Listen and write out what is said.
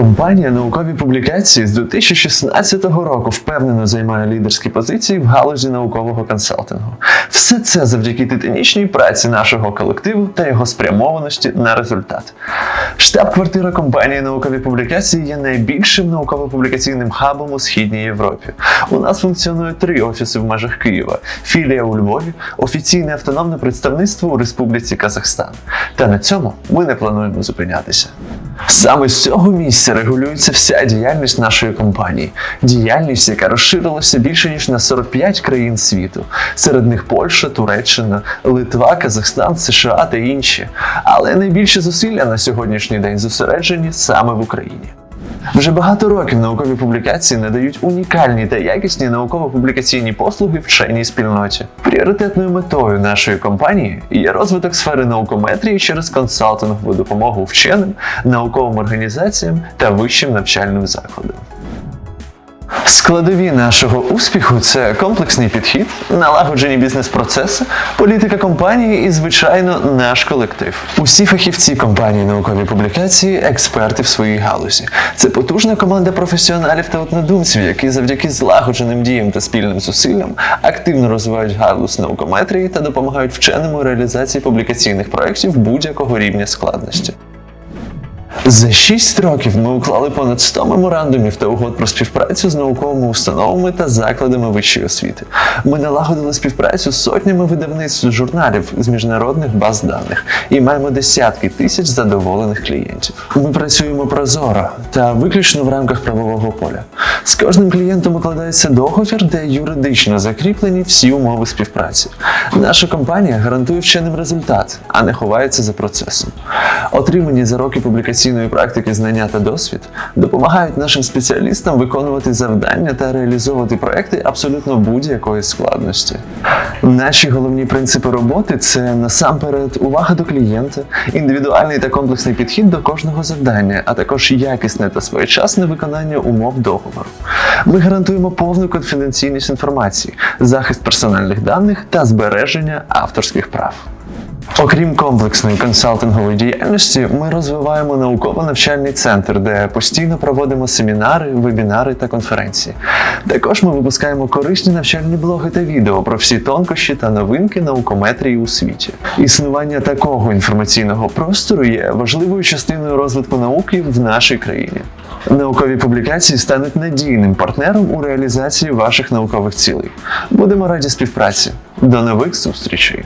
Компанія наукові публікації з 2016 року впевнено займає лідерські позиції в галузі наукового консалтингу. Все це завдяки титанічній праці нашого колективу та його спрямованості на результат. Штаб-квартира компанії наукові публікації є найбільшим науково-публікаційним хабом у східній Європі. У нас функціонує три офіси в межах Києва: філія у Львові, офіційне автономне представництво у Республіці Казахстан. Та на цьому ми не плануємо зупинятися. Саме з цього місця регулюється вся діяльність нашої компанії. Діяльність, яка розширилася більше ніж на 45 країн світу. Серед них Польща, Туреччина, Литва, Казахстан, США та інші. Але найбільше зусилля на сьогоднішній день зосереджені саме в Україні. Вже багато років наукові публікації надають унікальні та якісні науково-публікаційні послуги вченій спільноті. Пріоритетною метою нашої компанії є розвиток сфери наукометрії через консалтингову допомогу вченим, науковим організаціям та вищим навчальним закладам. Складові нашого успіху це комплексний підхід, налагоджені бізнес-процеси, політика компанії і, звичайно, наш колектив. Усі фахівці компанії наукові публікації експерти в своїй галузі. Це потужна команда професіоналів та однодумців, які завдяки злагодженим діям та спільним зусиллям активно розвивають галузь наукометрії та допомагають вченим у реалізації публікаційних проєктів будь-якого рівня складності. За 6 років ми уклали понад 100 меморандумів та угод про співпрацю з науковими установами та закладами вищої освіти. Ми налагодили співпрацю з сотнями видавництв журналів з міжнародних баз даних і маємо десятки тисяч задоволених клієнтів. Ми працюємо прозоро та виключно в рамках правового поля. З кожним клієнтом укладається договір, де юридично закріплені всі умови співпраці. Наша компанія гарантує вченим результат, а не ховається за процесом. Отримані за роки публікаційної практики знання та досвід допомагають нашим спеціалістам виконувати завдання та реалізовувати проекти абсолютно будь-якої складності. Наші головні принципи роботи це насамперед увага до клієнта, індивідуальний та комплексний підхід до кожного завдання, а також якісне та своєчасне виконання умов договору. Ми гарантуємо повну конфіденційність інформації, захист персональних даних та збереження авторських прав. Окрім комплексної консалтингової діяльності, ми розвиваємо науково-навчальний центр, де постійно проводимо семінари, вебінари та конференції. Також ми випускаємо корисні навчальні блоги та відео про всі тонкощі та новинки наукометрії у світі. Існування такого інформаційного простору є важливою частиною розвитку науки в нашій країні. Наукові публікації стануть надійним партнером у реалізації ваших наукових цілей. Будемо раді співпраці. До нових зустрічей!